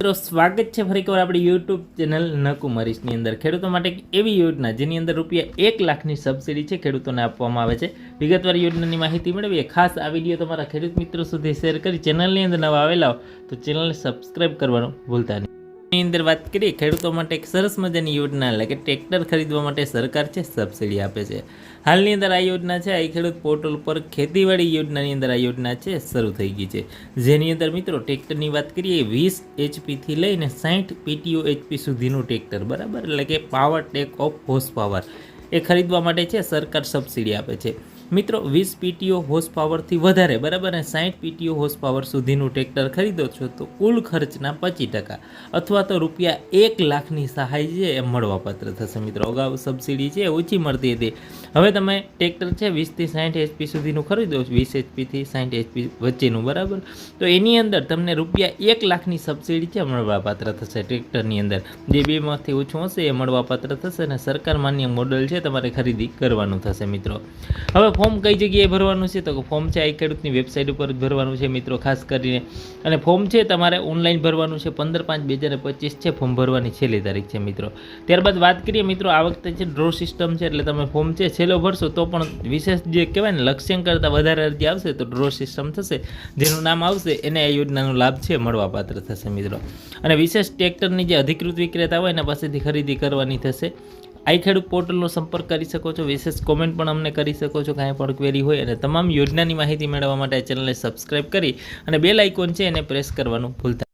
મિત્રો, સ્વાગત છે ફરી એકવાર આપણી યુટ્યુબ ચેનલ નકુમરીશની અંદર. ખેડૂતો માટે એવી યોજના, જેની અંદર રૂપિયા એક લાખની સબસિડી છે, ખેડૂતોને આપવામાં આવે છે. વિગતવાર યોજનાની માહિતી મેળવીએ. ખાસ આ વીડિયો તમારા ખેડૂત મિત્રો સુધી શેર કરી ચેનલની અંદર નવા આવેલા હો, તો ચેનલને સબસ્ક્રાઈબ કરવાનું ભૂલતા નહીં. ની અંદર વાત કરીએ, ખેડૂતો માટે એક સરસ મજાની યોજના, એટલે કે ટ્રેક્ટર ખરીદવા માટે સરકાર છે, સબસિડી આપે છે. હાલની અંદર આ યોજના છે આ ખેડૂત પોર્ટલ પર ખેતીવાડી યોજનાની અંદર આ યોજના છે, શરૂ થઈ ગઈ છે. જેની અંદર મિત્રો ટ્રેક્ટરની વાત કરીએ, વીસ એચપીથી લઈને સાઠ પીટીઓ એચપી સુધીનું ટ્રેક્ટર, બરાબર? એટલે કે power take off horse power એ ખરીદવા માટે છે, સરકાર સબસિડી આપે છે. મિત્રો, વીસ પીટીઓ હોર્સ પાવરથી વધારે, બરાબર? ને સાઠ પીટીઓ હોર્સ પાવર સુધીનું ટ્રેક્ટર ખરીદો છો તો કુલ ખર્ચના પચીસ ટકા. અથવા તો રૂપિયા એક લાખની સહાય છે એ મળવાપાત્ર થશે. મિત્રો, અગાઉ સબસિડી છે, ઓછી મળતી હતી. હવે તમે ટ્રેક્ટર છે, વીસથી સાઠ એચપી સુધીનું ખરીદો વીસ એચપીથી સાઠ એચપી વચ્ચેનું, બરાબર? તો એની અંદર તમને રૂપિયા એક લાખની સબસિડી છે, મળવાપાત્ર થશે ટ્રેક્ટરની અંદર. જે બેમાંથી ઓછું હશે એ મળવાપાત્ર થશે અને સરકાર માન્ય મોડલ છે, તમારે ખરીદી કરવાનું થશે, મિત્રો. હવે ફોર્મ કઈ જગ્યાએ ભરવાનું છે? તો ફોર્મ છે આ ખેડૂતની વેબસાઇટ ઉપર ભરવાનું છે મિત્રો, ખાસ કરીને. અને ફોર્મ છે તમારે ઓનલાઈન ભરવાનું છે, પંદર પાંચ બે હજાર પચીસ છે, ફોર્મ ભરવાની છેલ્લી તારીખ છે મિત્રો. ત્યારબાદ વાત કરીએ મિત્રો, આ વખતે છે ડ્રો સિસ્ટમ છે, એટલે તમે ફોર્મ છે છેલ્લો ભરશો તો પણ વિશેષ જે કહેવાય ને લક્ષ્યાંક કરતાં વધારે અરજી આવશે તો ડ્રો સિસ્ટમ થશે, જેનું નામ આવશે એને આ યોજનાનો લાભ છે, મળવાપાત્ર થશે મિત્રો. અને વિશેષ ટ્રેક્ટરની જે અધિકૃત વિક્રેતા હોય એના પાસેથી ખરીદી કરવાની થશે. આઈ ખેડૂત પોર્ટલનો સંપર્ક કરી શકો છો, વિશેષ કોમેન્ટ પણ અમને કરી શકો છો, કાંઈ પણ ક્વેરી હોય અને તમામ યોજનાની માહિતી મેળવવા માટે ચેનલને સબસ્ક્રાઇબ કરી અને બેલ આઇકોન છે એને પ્રેસ કરવાનું ભૂલતા